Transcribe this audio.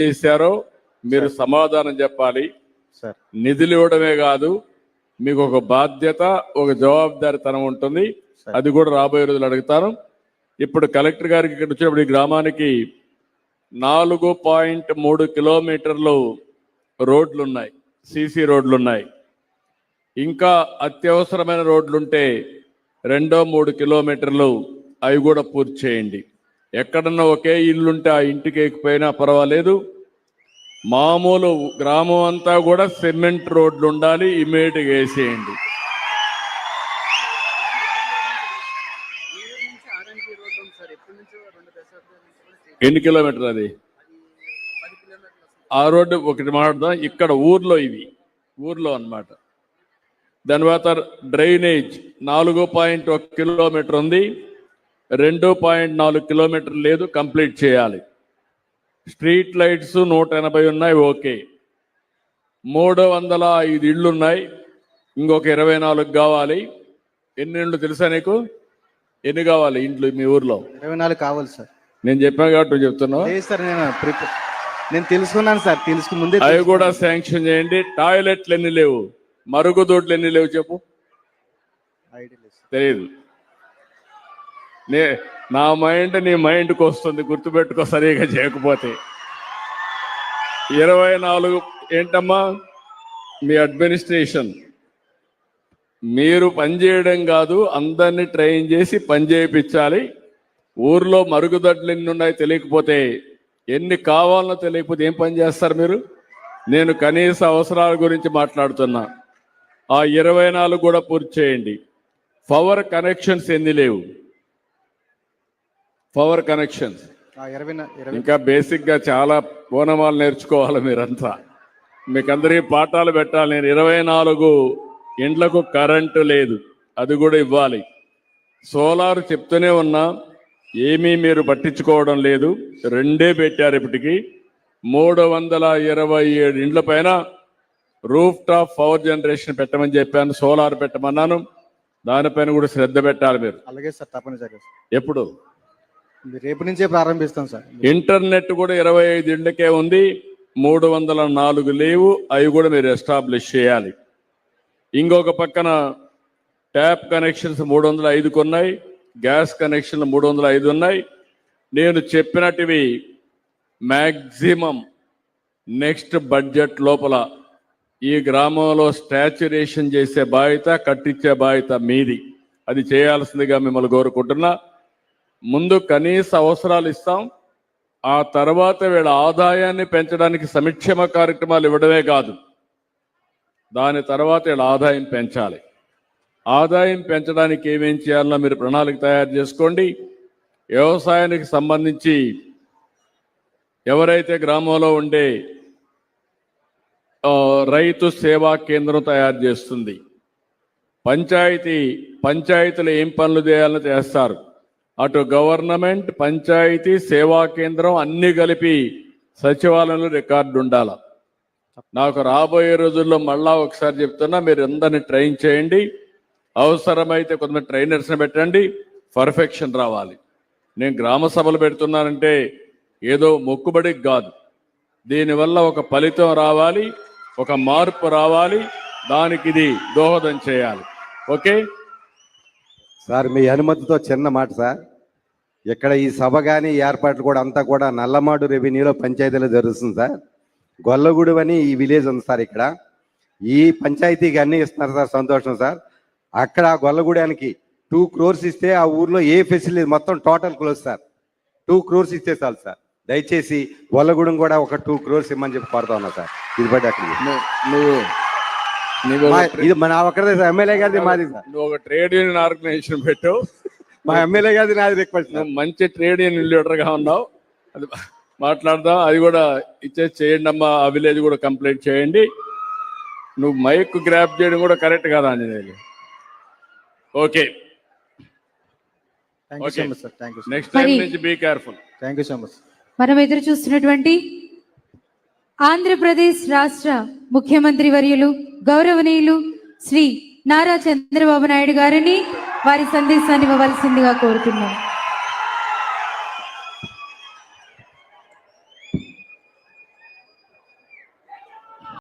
చేశారో మీరు సమాధానం చెప్పాలి. సార్. నిధులు ఇవ్వడమే కాదు మీకు ఒక బాధ్యత ఒక జవాబుదారితనం ఉంటుంది. అది కూడా రాబోయే రోజులు అడుగుతాను. ఇప్పుడు కలెక్టర్ గారికి ఇక్కడ వచ్చినప్పుడు ఈ గ్రామానికి నాలుగు పాయింట్ మూడు కిలోమీటర్లు రోడ్లు ఉన్నాయి సీసీ రోడ్లు ఉన్నాయి ఇంకా అత్యవసరమైన రోడ్లుంటే రెండో మూడు కిలోమీటర్లు అవి కూడా పూర్తి చేయండి. ఎక్కడన్నా ఒకే ఇల్లుంటే ఆ ఇంటికి ఎక్కిపోయినా పర్వాలేదు. మామూలు గ్రామం అంతా కూడా సిమెంట్ రోడ్లు ఉండాలి ఇమీడియట్గా వేసేయండి. ఎన్ని కిలోమీటర్ అది? ఆ రోడ్డు ఒకటి మాట్లాడదాం. ఇక్కడ ఊర్లో ఇవి ఊర్లో అన్నమాట. దాని తర్వాత డ్రైనేజ్ నాలుగు పాయింట్ ఒక కిలోమీటర్ ఉంది. రెండు పాయింట్ నాలుగు కిలోమీటర్ లేదు కంప్లీట్ చేయాలి. స్ట్రీట్ లైట్స్ నూట ఎనభై ఉన్నాయి ఓకే. మూడు వందల ఐదు ఇళ్ళు ఉన్నాయి ఇంకొక ఇరవై నాలుగు కావాలి. ఎన్ని ఇళ్ళు తెలుసా నీకు? ఎన్ని కావాలి ఇంట్లో మీ ఊర్లో? ఇరవై నాలుగు కావాలి సార్. నేను చెప్పాను కాబట్టి చెప్తున్నావు? సార్ నేను నేను తెలుసుకున్నాను సార్ తెలుసుకు ముందే అవి కూడా శాంక్షన్ చేయండి. టాయిలెట్లు ఎన్ని లేవు? మరుగుదొడ్లు ఎన్ని లేవు చెప్పు. తెలియదు నే నా మైండ్ నీ మైండ్కి వస్తుంది గుర్తుపెట్టుకో సరిగా చేయకపోతే. ఇరవై నాలుగు ఏంటమ్మా? మీ అడ్మినిస్ట్రేషన్. మీరు పనిచేయడం కాదు అందరినీ ట్రైన్ చేసి పని చేయించాలి. ఊర్లో మరుగుదొడ్లు ఎన్ని ఉన్నాయో తెలియకపోతే ఎన్ని కావాలనో తెలియకపోతే ఏం పని చేస్తారు మీరు? నేను కనీస అవసరాల గురించి మాట్లాడుతున్నా. ఆ ఇరవై నాలుగు కూడా పూర్తి చేయండి. పవర్ కనెక్షన్స్ ఎన్ని లేవు? పవర్ కనెక్షన్స్ ఇంకా బేసిక్గా చాలా ఓనమాలు నేర్చుకోవాలి మీరంతా. మీకు అందరికీ పాఠాలు పెట్టాలి. నేను ఇరవై నాలుగు ఇండ్లకు కరెంటు లేదు. అది కూడా ఇవ్వాలి. సోలార్ చెప్తూనే ఉన్నా ఏమీ మీరు పట్టించుకోవడం లేదు. రెండే పెట్టారు ఇప్పటికి. మూడు వందల ఇరవై ఏడు ఇండ్ల పైన రూఫ్ టాప్ పవర్ జనరేషన్ పెట్టమని చెప్పాను. సోలార్ పెట్టమన్నాను. దానిపైన కూడా శ్రద్ధ పెట్టాలి మీరు. అలాగే సార్ తప్పనిసరిగా సార్ ఎప్పుడు? రేపు నుంచే ప్రారంభిస్తాం సార్. ఇంటర్నెట్ కూడా ఇరవై ఐదు ఇళ్ళకే ఉంది మూడు వందల నాలుగు లేవు అవి కూడా మీరు ఎస్టాబ్లిష్ చేయాలి. ఇంకొక పక్కన ట్యాప్ కనెక్షన్స్ మూడు వందల ఐదుకు ఉన్నాయి గ్యాస్ కనెక్షన్లు మూడు వందల ఐదు ఉన్నాయి. నేను చెప్పినటివి మ్యాక్సిమం నెక్స్ట్ బడ్జెట్ లోపల ఈ గ్రామంలో స్టాచ్యురేషన్ చేసే బాధ్యత కట్టించే బాధ్యత మీది. అది చేయాల్సిందిగా మిమ్మల్ని కోరుకుంటున్నా. ముందు కనీస అవసరాలు ఇస్తాం. ఆ తర్వాత వీళ్ళ ఆదాయాన్ని పెంచడానికి సంక్షేమ కార్యక్రమాలు ఇవ్వడమే కాదు. దాని తర్వాత వీళ్ళ ఆదాయం పెంచాలి. ఆదాయం పెంచడానికి ఏమేం చేయాలన్నా మీరు ప్రణాళిక తయారు చేసుకోండి. వ్యవసాయానికి సంబంధించి ఎవరైతే గ్రామంలో ఉండే రైతు సేవా కేంద్రం తయారు చేస్తుంది. పంచాయతీ పంచాయతీలు ఏం పనులు చేయాలని చేస్తారు. అటు గవర్నమెంట్ పంచాయతీ సేవా కేంద్రం అన్ని కలిపి సచివాలయంలో రికార్డు ఉండాల. నాకు రాబోయే రోజుల్లో మళ్ళా ఒకసారి చెప్తున్నా మీరు అందరిని ట్రైన్ చేయండి. అవసరమైతే కొంతమంది ట్రైనర్స్ని పెట్టండి. పర్ఫెక్షన్ రావాలి. నేను గ్రామ సభలు పెడుతున్నానంటే ఏదో మొక్కుబడికి కాదు. దీనివల్ల ఒక ఫలితం రావాలి ఒక మార్పు రావాలి. దానికి ఇది దోహదం చేయాలి. ఓకే? సార్ మీ అనుమతితో చిన్న మాట సార్. ఇక్కడ ఈ సభ కానీ ఏర్పాట్లు కూడా అంతా కూడా నల్లమాడు రెవెన్యూలో పంచాయతీలో జరుగుతుంది సార్. గొల్లగూడు అని ఈ విలేజ్ ఉంది సార్ ఇక్కడ. ఈ పంచాయతీకి అన్ని ఇస్తున్నారు సార్ సంతోషం సార్. అక్కడ గొల్లగూడానికి టూ క్రోర్స్ ఇస్తే ఆ ఊర్లో ఏ ఫెసిలిటీ మొత్తం total close sir. Two crores ఇస్తే చాలు సార్. దయచేసి గొల్లగూడెం కూడా ఒక టూ క్రోర్స్ ఇమ్మని చెప్పి కోరుతా ఉన్నా సార్. ఇది బట్టి ట్రే- ఇది మన సార్. ఎమ్మెల్యే గారిది మాది సార్. నువ్వు ఒక ట్రేడ్ యూనియన్ ఆర్గనైజేషన్ పెట్టు. మా ఎమ్మెల్యే గారిది నాది రిక్వెస్ట్. మంచి ట్రేడ్ యూనియన్ లీడర్గా ఉన్నావు. అది మాట్లాడదాం. అది కూడా ఇచ్చేసి చేయండి అమ్మా. ఆ విలేజ్ కూడా కంప్లీట్ చేయండి. నువ్వు మైక్ గ్రాప్ చేయడం కూడా కరెక్ట్ కాదా ఆంజనేయులు ఓకే. నెక్స్ట్ టైం నుంచి be careful thank you so much మనం ఎదురు చూస్తున్నటువంటి ఆంధ్రప్రదేశ్ రాష్ట్ర ముఖ్యమంత్రి వర్యులు గౌరవనీయులు శ్రీ నారా చంద్రబాబు నాయుడు గారిని వారి సందేశాన్ని ఇవ్వవలసిందిగా కోరుతున్నాం.